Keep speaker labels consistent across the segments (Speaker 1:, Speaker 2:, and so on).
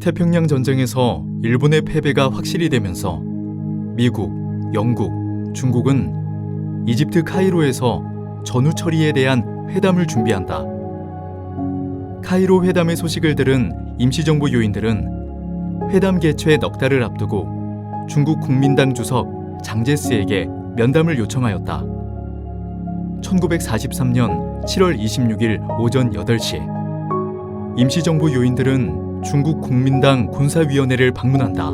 Speaker 1: 태평양 전쟁에서 일본의 패배가 확실히 되면서 미국, 영국, 중국은 이집트 카이로에서 전후 처리에 대한 회담을 준비한다. 카이로 회담의 소식을 들은 임시정부 요인들은 회담 개최 넉 달을 앞두고 중국 국민당 주석 장제스에게 면담을 요청하였다. 1943년 7월 26일 오전 8시 임시정부 요인들은 중국 국민당 군사위원회를 방문한다.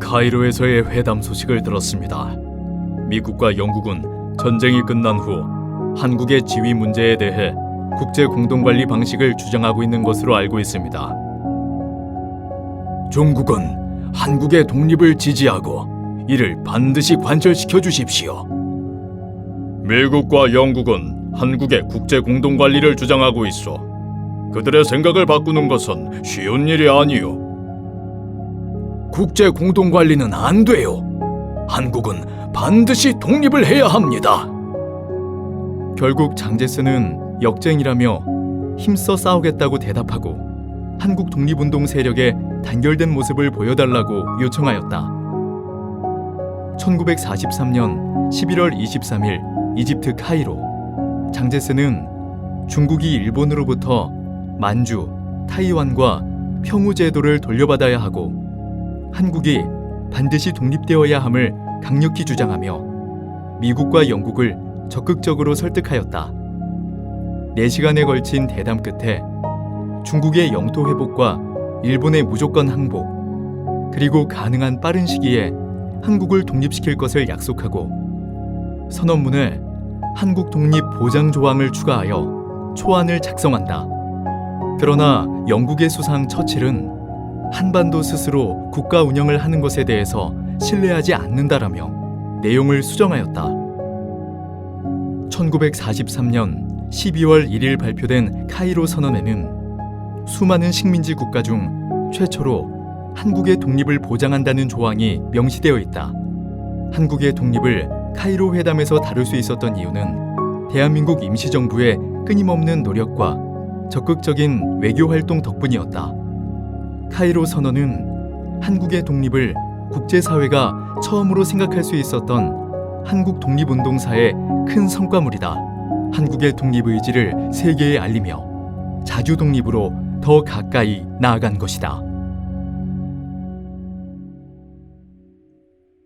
Speaker 1: 카이로에서의 회담 소식을 들었습니다. 미국과 영국은 전쟁이 끝난 후 한국의 지위 문제에 대해 국제 공동관리 방식을 주장하고 있는 것으로 알고 있습니다. 중국은 한국의 독립을 지지하고 이를 반드시 관철시켜 주십시오. 미국과 영국은 한국의 국제 공동 관리를 주장하고 있어 그들의 생각을 바꾸는 것은 쉬운 일이 아니요. 국제 공동 관리는 안 돼요. 한국은 반드시 독립을 해야 합니다. 결국 장제스는 역쟁이라며 힘써 싸우겠다고 대답하고 한국 독립운동 세력의 단결된 모습을 보여달라고 요청하였다. 1943년 11월 23일 이집트 카이로 장제스는 중국이 일본으로부터 만주, 타이완과 평우 제도를 돌려받아야 하고 한국이 반드시 독립되어야 함을 강력히 주장하며 미국과 영국을 적극적으로 설득하였다. 4시간에 걸친 대담 끝에 중국의 영토 회복과 일본의 무조건 항복, 그리고 가능한 빠른 시기에 한국을 독립시킬 것을 약속하고 선언문에 한국 독립 보장 조항을 추가하여 초안을 작성한다. 그러나 영국의 수상 처칠은 한반도 스스로 국가 운영을 하는 것에 대해서 신뢰하지 않는다라며 내용을 수정하였다. 1943년 12월 1일 발표된 카이로 선언에는 수많은 식민지 국가 중 최초로 한국의 독립을 보장한다는 조항이 명시되어 있다. 한국의 독립을 카이로 회담에서 다룰 수 있었던 이유는 대한민국 임시정부의 끊임없는 노력과 적극적인 외교 활동 덕분이었다. 카이로 선언은 한국의 독립을 국제사회가 처음으로 생각할 수 있었던 한국 독립운동사의 큰 성과물이다. 한국의 독립 의지를 세계에 알리며 자주 독립으로 더 가까이 나아간 것이다.